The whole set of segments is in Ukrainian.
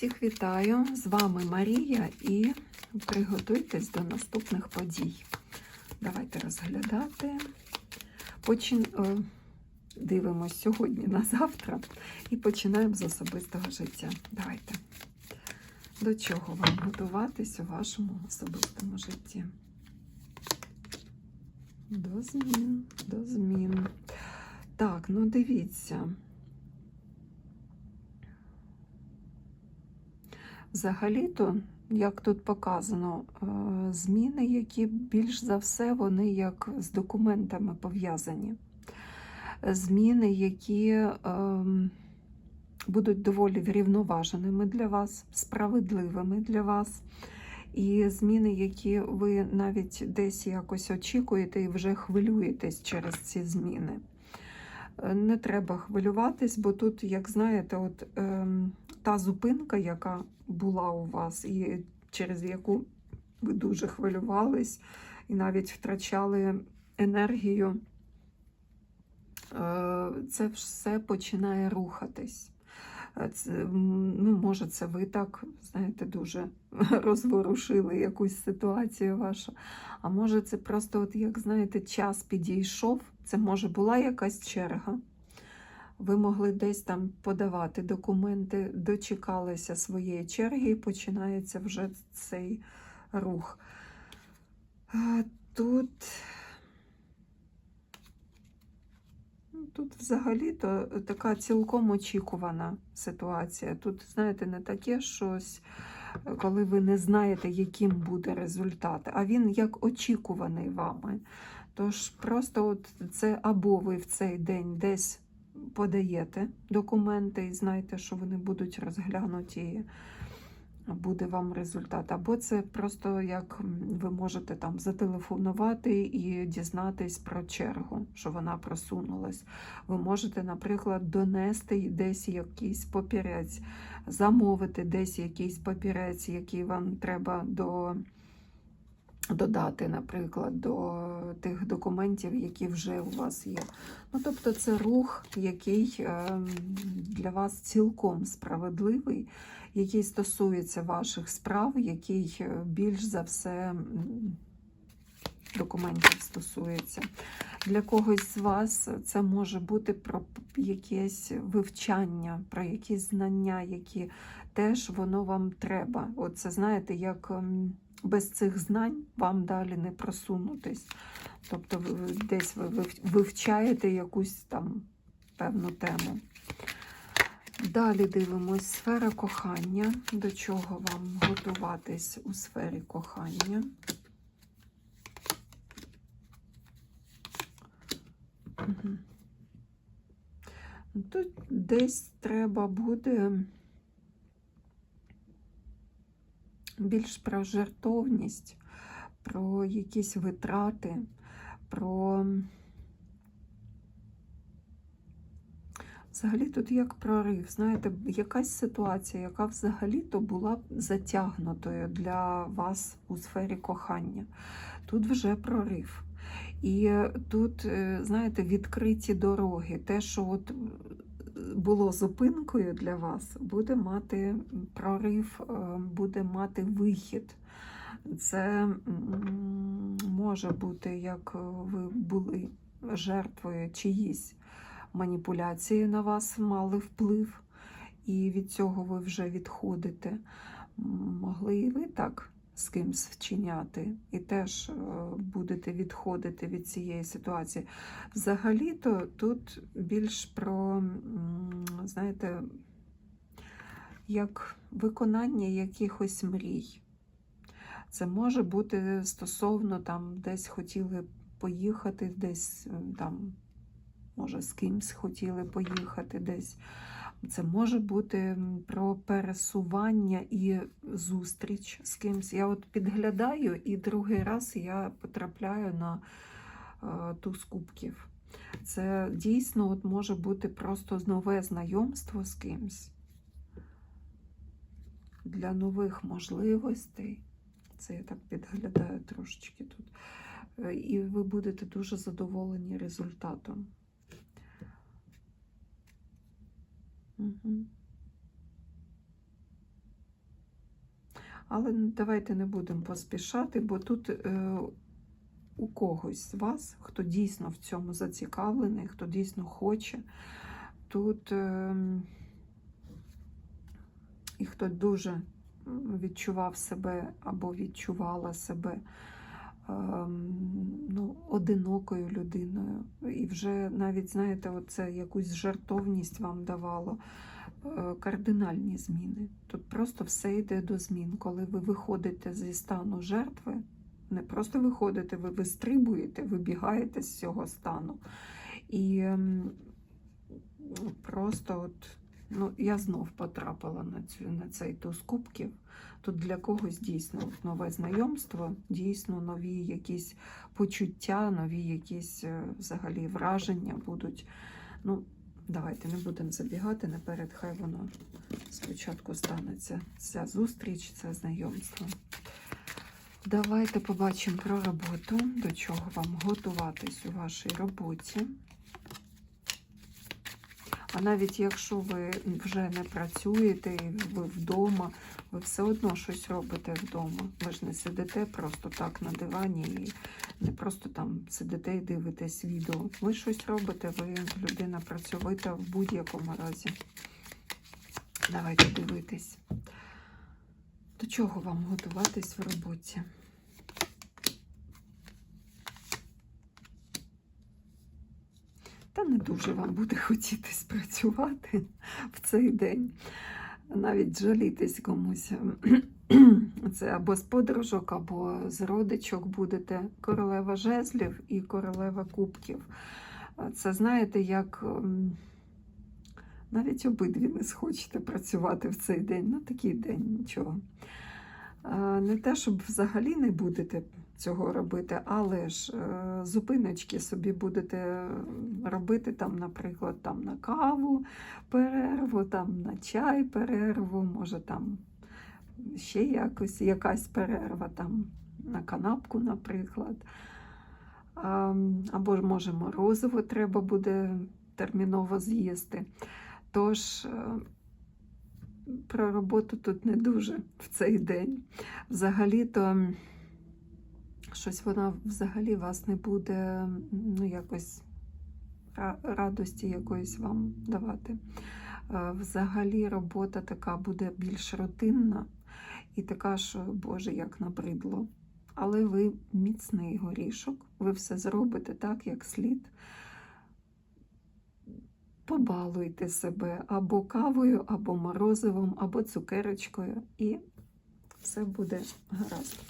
Всіх вітаю! З вами Марія і приготуйтесь до наступних подій. Давайте розглядати. Почин... е, Дивимось сьогодні на завтра і починаємо з особистого життя. Давайте. До чого вам готуватись у вашому особистому житті? До змін, до змін. Так, ну дивіться. Взагалі-то, як тут показано, е, зміни, які більш за все вони як з документами пов'язані. Зміни, які ем, будуть доволі врівноваженими для вас, справедливими для вас. І зміни, які ви навіть десь якось очікуєте і вже хвилюєтесь через ці зміни. Е, Не треба хвилюватись, бо тут, як знаєте, от ем, та зупинка, яка була у вас, і через яку ви дуже хвилювались і навіть втрачали енергію, е, це все починає рухатись. Е, Це, ну, може, це ви так, знаєте, дуже розворушили якусь ситуацію вашу. А може, це просто, от, як знаєте, час підійшов, це може була якась черга. Ви могли десь там подавати документи, дочекалися своєї черги, і починається вже цей рух. Тут, ну, тут взагалі-то така цілком очікувана ситуація. Тут, знаєте, не таке щось, коли ви не знаєте, яким буде результат, а він як очікуваний вами. Тож просто от це або ви в цей день десь подаєте документи і знаєте, що вони будуть розглянуті, буде вам результат. Або це просто як ви можете там зателефонувати і дізнатись про чергу, що вона просунулась. Ви можете, наприклад, донести десь якийсь папірець, замовити десь якийсь папірець, який вам треба до. Додати, наприклад, до тих документів, які вже у вас є. Ну, тобто, це рух, який ем, для вас цілком справедливий, який стосується ваших справ, який е, більш за все документів стосується. Для когось з вас це може бути про якесь вивчання, про якісь знання, які теж воно вам треба. От це знаєте, як. Без цих знань вам далі не просунутись. Тобто ви- десь ви вивчаєте якусь там певну тему. Далі дивимось сфера кохання. До чого вам готуватись у сфері кохання? Тут десь треба буде більш про жертовність, про якісь витрати, про взагалі тут як прорив. Знаєте, якась ситуація, яка взагалі-то була затягнутою для вас у сфері кохання. Тут вже прорив. І тут, е, знаєте, відкриті дороги. Те, що от було зупинкою для вас, буде мати прорив, е, буде мати вихід. Це може бути, як ви були жертвою чиїсь маніпуляції на вас мали вплив, і від цього ви вже відходите. Могли і ви так з кимсь вчиняти, і теж е, будете відходити від цієї ситуації. Взагалі-то тут більш про, знаєте, як виконання якихось мрій. Це може бути стосовно там десь хотіли поїхати, десь е, там, може, з кимсь хотіли поїхати десь. Це може бути про пересування і зустріч з кимсь. Я от підглядаю, і другий раз я потрапляю на е, туз кубків. Це дійсно от може бути просто нове знайомство з кимсь для нових можливостей. Це я так підглядаю трошечки тут. Е, І ви будете дуже задоволені результатом. Але давайте не будемо поспішати, бо тут е, у когось з вас, хто дійсно в цьому зацікавлений, хто дійсно хоче, тут е, і хто дуже відчував себе або відчувала себе ну, одинокою людиною. І вже навіть, знаєте, оце якусь жартовність вам давало. е, Кардинальні зміни. Тут просто все йде до змін. Коли ви виходите зі стану жертви, не просто виходите, ви вистрибуєте, вибігаєте з цього стану. І ем, просто от, ну, я знов потрапила на, цю, на цей туз кубків. Тут для когось дійсно нове знайомство, дійсно нові якісь почуття, нові якісь е, взагалі враження будуть. Ну, давайте не будемо забігати наперед, хай воно спочатку станеться ця зустріч, це знайомство. Давайте побачимо про роботу, до чого вам готуватись у вашій роботі. А навіть якщо ви вже не працюєте, ви вдома, ви все одно щось робите вдома. Ви ж не сидите просто так на дивані і не просто там сидите і дивитесь відео. Ви щось робите, ви людина працьовита в будь-якому разі. Давайте дивитись. До чого вам готуватись в роботі? Та не дуже вам буде хотітись працювати в цей день. Навіть жалітись комусь. Це або з подружок, або з родичок будете королева жезлів і королева кубків. Це знаєте, як навіть обидві не схочете працювати в цей день. Ну, такий день нічого. Е, Не те, щоб взагалі не будете цього робити, але ж е, зупиночки собі будете робити там, наприклад, там на каву перерву, там на чай перерву, може там ще якось якась перерва там на канапку, наприклад. Або може морозиво треба буде терміново з'їсти. Тож е, про роботу тут не дуже в цей день. Взагалі-то щось вона взагалі вас не буде ну, якось радості якоїсь вам давати. Е, Взагалі робота така буде більш рутинна і така, що, Боже, як набридло. Але ви міцний горішок, ви все зробите так, як слід. Побалуйте себе або кавою, або морозивом, або цукерочкою, і все буде гаразд.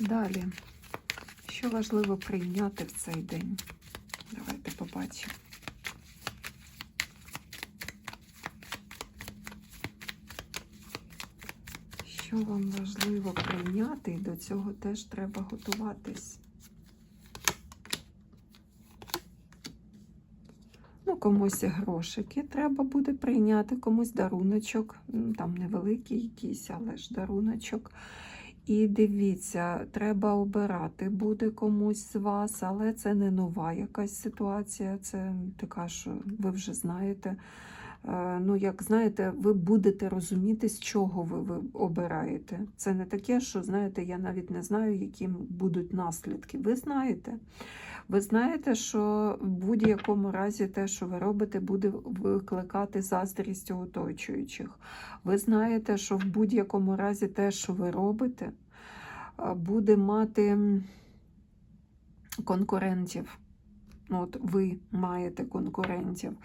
Далі, що важливо прийняти в цей день? Давайте побачимо. Що вам важливо прийняти, і до цього теж треба готуватись. Комусь грошики треба буде прийняти, комусь даруночок, там невеликий якийсь, але ж даруночок. І дивіться, треба обирати буде комусь з вас, але це не нова якась ситуація, це така, що ви вже знаєте. Е, Ну, як знаєте, ви будете розуміти, з чого ви, ви обираєте. Це не таке, що знаєте, я навіть не знаю, які будуть наслідки. Ви знаєте. Ви знаєте, що в будь-якому разі те, що ви робите, буде викликати заздрість у оточуючих. Ви знаєте, що в будь-якому разі те, що ви робите, буде мати конкурентів. Ну, От ви маєте конкурентів.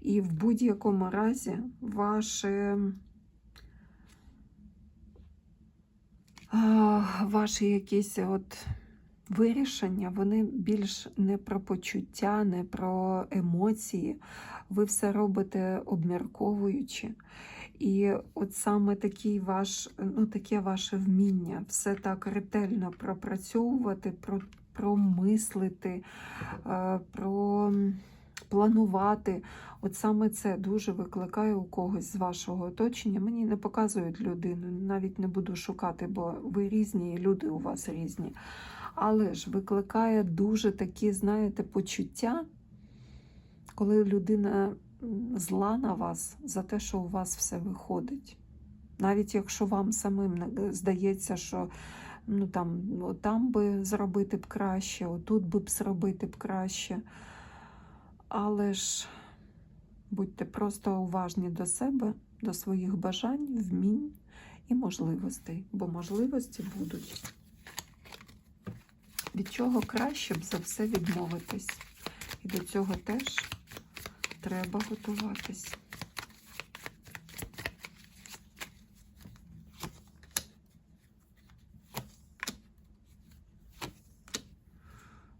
І в будь-якому разі ваше, ваші якісь от вирішення, вони більш не про почуття, не про емоції. Ви все робите обмірковуючи. І от саме такий ваш, ну, таке ваше вміння все так ретельно пропрацьовувати, про, промислити, е, про планувати. От саме це дуже викликає у когось з вашого оточення. Мені не показують людину, навіть не буду шукати, бо ви різні, і люди у вас різні. Але ж викликає дуже такі, знаєте, почуття, коли людина зла на вас за те, що у вас все виходить. Навіть якщо вам самим здається, що ну, там, там би зробити б краще, отут би б зробити б краще. Але ж будьте просто уважні до себе, до своїх бажань, вмінь і можливостей, бо можливості будуть. Від чого краще б за все відмовитись. І до цього теж треба готуватись.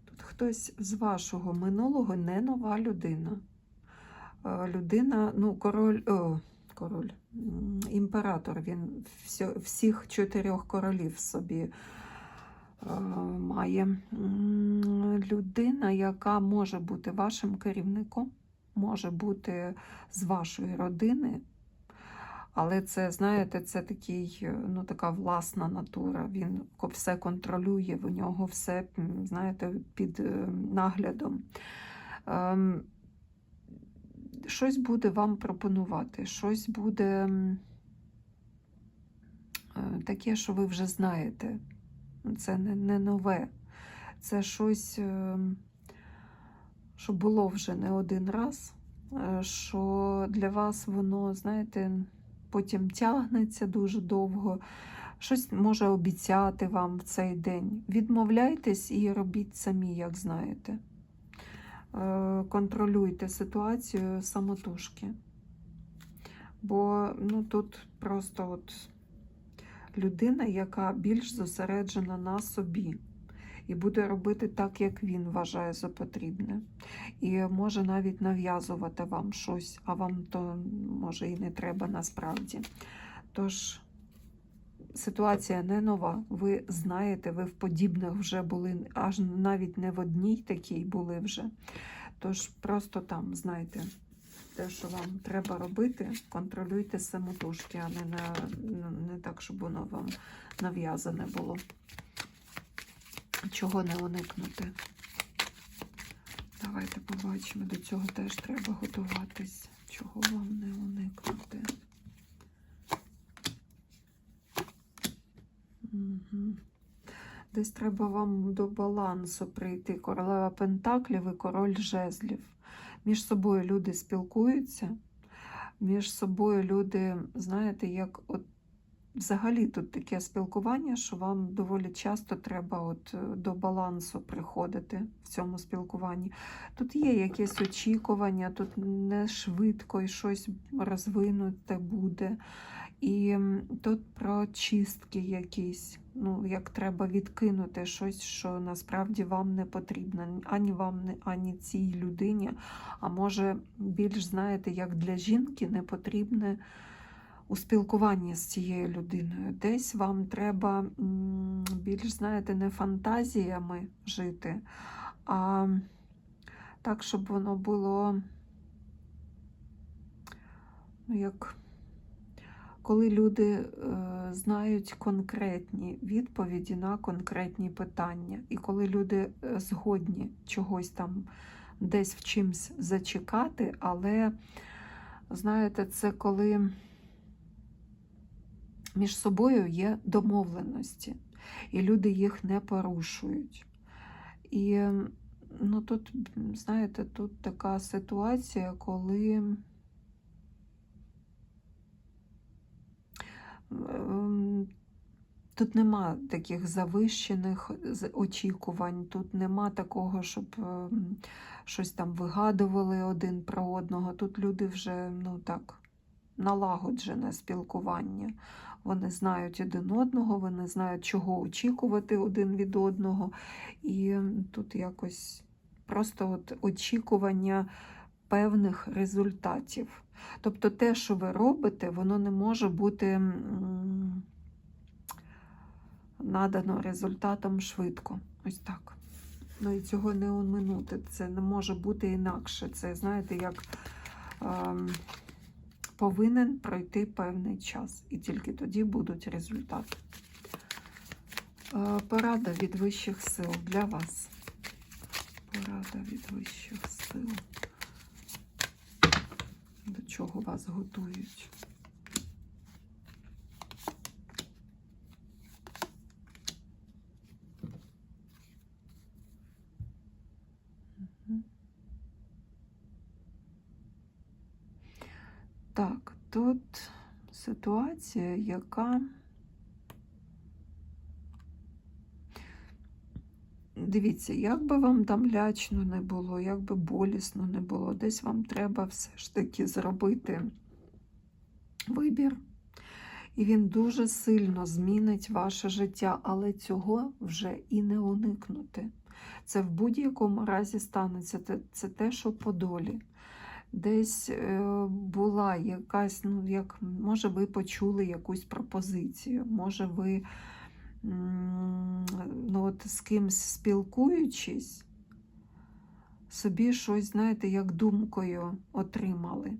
Тут хтось з вашого минулого не нова людина. Е, Людина, ну, король, о, король, імператор, він всіх чотирьох королів собі е, має. Людина, яка може бути вашим керівником, може бути з вашої родини. Але це, знаєте, це такий, е, ну, така власна натура. Він все контролює, в нього все, знаєте, під е, наглядом. Ем, Щось буде вам пропонувати, щось буде е, таке, що ви вже знаєте. Це не, не нове. Це щось, що було вже не один раз, що для вас воно, знаєте, потім тягнеться дуже довго. Щось може обіцяти вам в цей день. Відмовляйтесь і робіть самі, як знаєте. Е, Контролюйте ситуацію самотужки. Бо ну, тут просто от людина, яка більш зосереджена на собі. І буде робити так, як він вважає за потрібне. І може навіть нав'язувати вам щось, а вам то може і не треба насправді. Тож ситуація не нова. Ви знаєте, ви в подібних вже були, аж навіть не в одній такій були вже. Тож просто там, знайте, те, що вам треба робити, контролюйте самотужки, а не, на, не так, щоб воно вам нав'язане було. Чого не уникнути? Давайте побачимо. До цього теж треба готуватись. Чого вам не уникнути? Угу. Десь треба вам до балансу прийти. Королева Пентаклів і король жезлів. Між собою люди спілкуються, між собою люди, знаєте, як от взагалі тут таке спілкування, що вам доволі часто треба от е, до балансу приходити в цьому спілкуванні. Тут є якесь очікування, тут не швидко і щось розвинуте буде. І тут про чистки якісь, ну, як треба відкинути щось, що насправді вам не потрібно, ані вам, ані цій людині. А може, більш знаєте, як для жінки не потрібне у спілкуванні з цією людиною. Десь вам треба більш, знаєте, не фантазіями жити, а так, щоб воно було, ну, як коли люди е, знають конкретні відповіді на конкретні питання, і коли люди е, згодні чогось там десь в чимсь зачекати, але знаєте, це коли між собою є домовленості, і люди їх не порушують. І ну, тут, знаєте, тут така ситуація, коли. Ем, Тут нема таких завищених очікувань, тут нема такого, щоб ем, щось там вигадували один про одного. Тут люди вже ну так, налагоджене спілкування. Вони знають один одного, вони знають, чого очікувати один від одного. І тут якось просто от очікування певних результатів. Тобто те, що ви робите, воно не може бути надано результатом швидко. Ось так. Ну і цього не оминути. Це не може бути інакше. Це, знаєте, як ем, повинен пройти певний час. І тільки тоді будуть результати. Е, Порада від вищих сил для вас. Порада від вищих сил. До чого вас готують? тут ситуація, яка. Дивіться, як би вам там лячно не було, як би болісно не було, десь вам треба все ж таки зробити вибір. І він дуже сильно змінить ваше життя, але цього вже і не уникнути. Це в будь-якому разі станеться. Це, те, що по долі. Десь е, була якась, ну, як, може, ви почули якусь пропозицію, може, ви ну, от, з кимсь спілкуючись, собі щось, знаєте, як думкою отримали.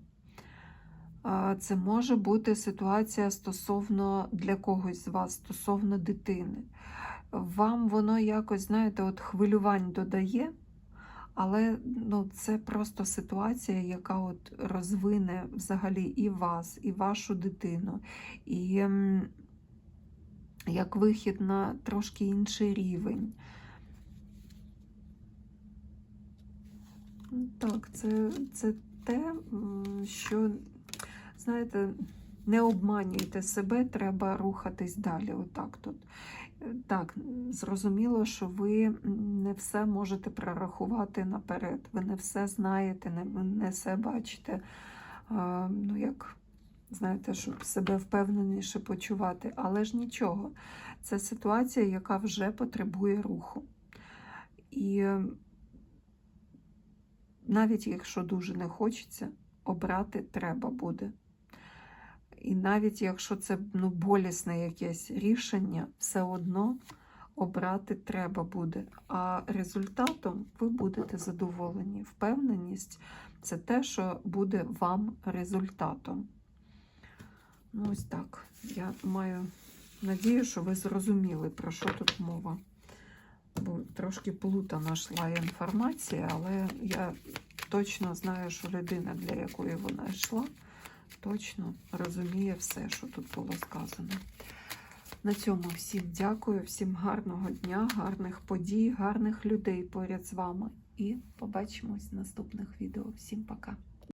Це може бути ситуація стосовно для когось з вас, стосовно дитини. Вам воно якось, знаєте, от хвилювань додає, але ну, це просто ситуація, яка от розвине взагалі і вас, і вашу дитину, і як вихід на трошки інший рівень. Так, це, це те, що, знаєте, не обманюйте себе, треба рухатись далі. Отак тут. Так, зрозуміло, що ви не все можете прорахувати наперед. Ви не все знаєте, не, не все бачите. А, ну, як, знаєте, щоб себе впевненіше почувати. Але ж нічого. Це ситуація, яка вже потребує руху. І е, навіть якщо дуже не хочеться, обрати треба буде. І навіть якщо це ну, болісне якесь рішення, все одно обрати треба буде. А результатом ви будете задоволені. Впевненість це те, що буде вам результатом. Ну, ось так. Я маю надію, що ви зрозуміли, про що тут мова. Бо трошки плутана йшла інформація, але я точно знаю, що людина, для якої вона йшла, точно розуміє все, що тут було сказано. На цьому всім дякую, всім гарного дня, гарних подій, гарних людей поряд з вами. І побачимось в наступних відео. Всім пока!